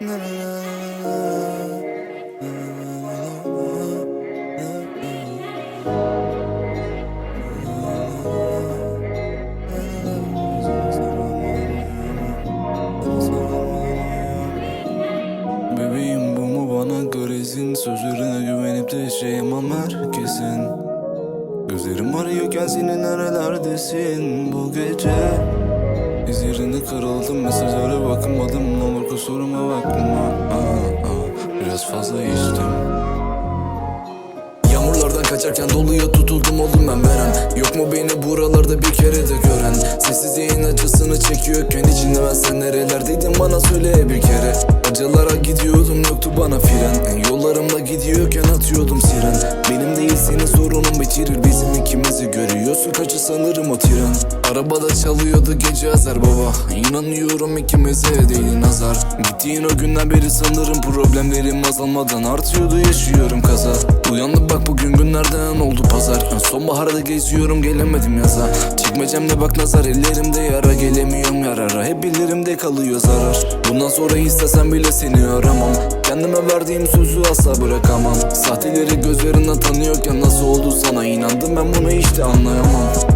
Bebeğim bu mu bana Sözlerine güvenip de şey yaşayamam herkesin. Gözlerim arıyorken seni nerelerdesin? Bu gece İzlerini karaladım mesajlara bakmadım. Ne olur kusuruma bakma aa, aa, Biraz fazla içtim. Yağmurlardan kaçarken doluya tutuldum oldum ben veren Yok mu beni buralarda bir kere de gören? Sessizliğin acısını çekiyorken içinde ben sen nerelerdeydin bana söyle bir kere. Acılara gidiyordum yoktu bana fren. Yollarımda bitirir bizim ikimizi görüyorsun kaçı sanırım o tren. Arabada çalıyordu gece azar baba. İnanıyorum ikimize değil nazar. Gittiğin o günden beri sanırım problemlerim azalmadan artıyordu yaşıyorum kaza. Uyandım bak bugün günlerden oldu pazar. Sonbaharda geziyorum gelemedim yaza. Çekmecemde bak nazar ellerimde yara. Gelemiyorum yarara hep ellerimde kalıyor zarar. Bundan sonra istesem bile seni aramam Kendime verdiğim sözü asla bırakamam. Sahteleri gözlerinden tanıyorken nasıl oldu sana inandım. Ben bunu işte anlayamam Anlayamam